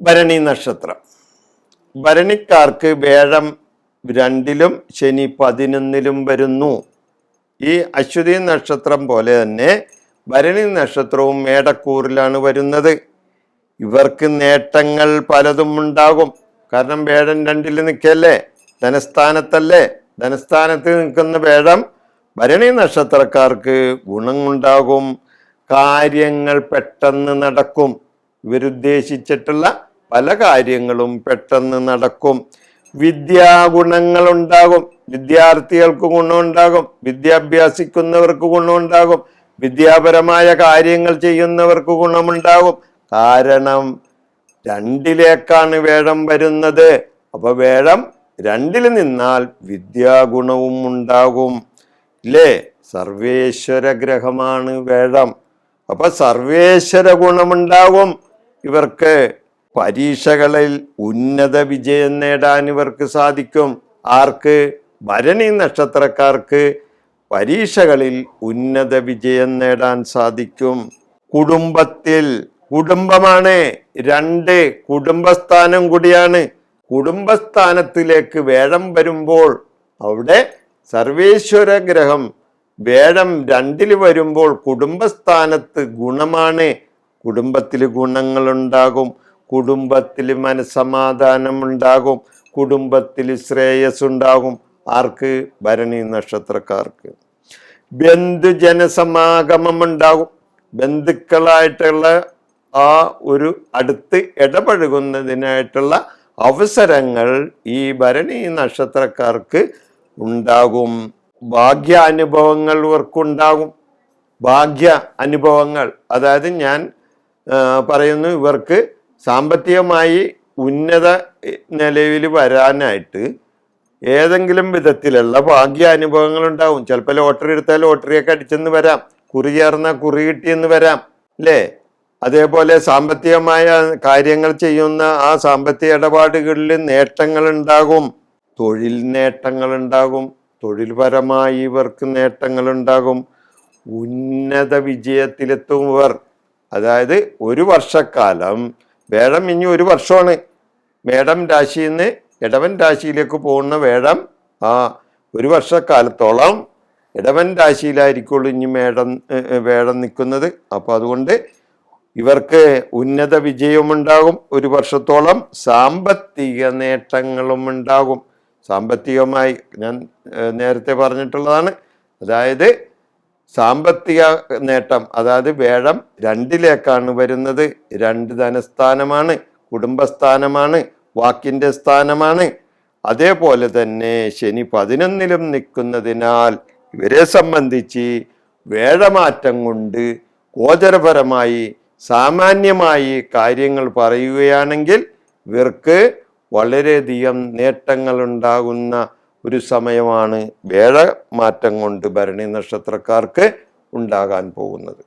ഭരണി നക്ഷത്രം. ഭരണിക്കാർക്ക് വേഴം രണ്ടിലും ശനി പതിനൊന്നിലും വരുന്നു. ഈ അശ്വതി നക്ഷത്രം പോലെ തന്നെ ഭരണി നക്ഷത്രവും മേടക്കൂറിലാണ് വരുന്നത്. ഇവർക്ക് നേട്ടങ്ങൾ പലതും ഉണ്ടാകും. കാരണം വേഴം രണ്ടിൽ നിൽക്കല്ലേ? ധനസ്ഥാനത്തല്ലേ? ധനസ്ഥാനത്ത് നിൽക്കുന്ന വേഴം ഭരണി നക്ഷത്രക്കാർക്ക് ഗുണമുണ്ടാകും. കാര്യങ്ങൾ പെട്ടെന്ന് നടക്കും. ഇവരുദ്ദേശിച്ചിട്ടുള്ള പല കാര്യങ്ങളും പെട്ടെന്ന് നടക്കും. വിദ്യാഗുണങ്ങൾ ഉണ്ടാകും വിദ്യാർത്ഥികൾക്ക് ഗുണമുണ്ടാകും. വിദ്യാഭ്യാസിക്കുന്നവർക്ക് ഗുണമുണ്ടാകും. വിദ്യാപരമായ കാര്യങ്ങൾ ചെയ്യുന്നവർക്ക് ഗുണമുണ്ടാകും. കാരണം രണ്ടിലേക്കാണ് വേഴം വരുന്നത്. അപ്പൊ വേഴം രണ്ടിൽ നിന്നാൽ വിദ്യാഗുണവും ഉണ്ടാകും. ഇല്ലേ സർവേശ്വര ഗ്രഹമാണ് വേഴം. അപ്പൊ സർവേശ്വര ഗുണമുണ്ടാകും ഇവർക്ക് പരീക്ഷകളിൽ ഉന്നത വിജയം നേടാൻ ഇവർക്ക് സാധിക്കും. ആർക്ക്? ഭരണി നക്ഷത്രക്കാർക്ക് പരീക്ഷകളിൽ ഉന്നത വിജയം നേടാൻ സാധിക്കും. കുടുംബത്തിൽ കുടുംബമാണ്. രണ്ട് കുടുംബസ്ഥാനം കൂടിയാണ്. കുടുംബസ്ഥാനത്തിലേക്ക് വേഴം വരുമ്പോൾ അവിടെ സർവേശ്വര ഗ്രഹം. വേഴം രണ്ടിൽ വരുമ്പോൾ കുടുംബസ്ഥാനത്ത് ഗുണമാണ്. കുടുംബത്തിൽ ഗുണങ്ങളുണ്ടാകും. കുടുംബത്തിൽ മനസമാധാനം ഉണ്ടാകും കുടുംബത്തിൽ ശ്രേയസ് ഉണ്ടാകും ആർക്ക്? ഭരണി നക്ഷത്രക്കാർക്ക്. ബന്ധുജനസമാഗമം ഉണ്ടാകും ബന്ധുക്കളായിട്ടുള്ള ആ ഒരു അടുത്ത് ഇടപഴകുന്നതിനായിട്ടുള്ള അവസരങ്ങൾ ഈ ഭരണി നക്ഷത്രക്കാർക്ക് ഉണ്ടാകും. ഭാഗ്യാനുഭവങ്ങൾ ഇവർക്കുണ്ടാകും. ഭാഗ്യ അനുഭവങ്ങൾ അതായത് ഞാൻ പറയുന്നു ഇവർക്ക് സാമ്പത്തികമായി ഉന്നത നിലയിൽ വരാനായിട്ട് ഏതെങ്കിലും വിധത്തിലുള്ള ഭാഗ്യാനുഭവങ്ങൾ ഉണ്ടാവും ചിലപ്പോൾ ലോട്ടറി എടുത്താൽ ലോട്ടറിയൊക്കെ അടിച്ചെന്ന് വരാം. കുറി ചേർന്ന കുറി കിട്ടിയെന്ന് വരാം. അല്ലേ? അതേപോലെ സാമ്പത്തികമായ കാര്യങ്ങൾ ചെയ്യുന്ന ആ സാമ്പത്തിക ഇടപാടുകളിൽ നേട്ടങ്ങൾ ഉണ്ടാകും തൊഴിൽ നേട്ടങ്ങൾ ഉണ്ടാകും തൊഴിൽപരമായി ഇവർക്ക് നേട്ടങ്ങൾ ഉണ്ടാകും ഉന്നത വിജയത്തിലെത്തും ഇവർ. അതായത് ഒരു വർഷക്കാലം വേഴം ഇനി ഒരു വർഷമാണ്. മേടം രാശിയിൽ നിന്ന് ഇടവൻ രാശിയിലേക്ക് പോകുന്ന വേഴം ആ ഒരു വർഷക്കാലത്തോളം ഇടവൻ രാശിയിലായിരിക്കുള്ളൂ ഇനി മേടം വേഴം നിൽക്കുന്നത്. അപ്പോൾ അതുകൊണ്ട് ഇവർക്ക് ഉന്നത വിജയമുണ്ടാകും ഒരു വർഷത്തോളം സാമ്പത്തിക നേട്ടങ്ങളും ഉണ്ടാകും. സാമ്പത്തികമായി ഞാൻ നേരത്തെ പറഞ്ഞിട്ടുള്ളതാണ്. അതായത് സാമ്പത്തിക നേട്ടം അതായത് വേഴം രണ്ടിലേക്കാണ് വരുന്നത്. രണ്ട് ധനസ്ഥാനമാണ് കുടുംബസ്ഥാനമാണ് വാക്കിന്റെ സ്ഥാനമാണ്. അതേപോലെ തന്നെ ശനി പതിനൊന്നിലും നിൽക്കുന്നതിനാൽ ഇവരെ സംബന്ധിച്ച് വേഴമാറ്റം കൊണ്ട് ഗോചരപരമായി സാമാന്യമായി കാര്യങ്ങൾ പറയുകയാണെങ്കിൽ ഇവർക്ക് വളരെയധികം നേട്ടങ്ങൾ ഉണ്ടാകുന്ന ഒരു സമയമാണ് വേഴമാറ്റം കൊണ്ട് ഭരണി നക്ഷത്രക്കാർക്ക് ഉണ്ടാകാൻ പോകുന്നത്.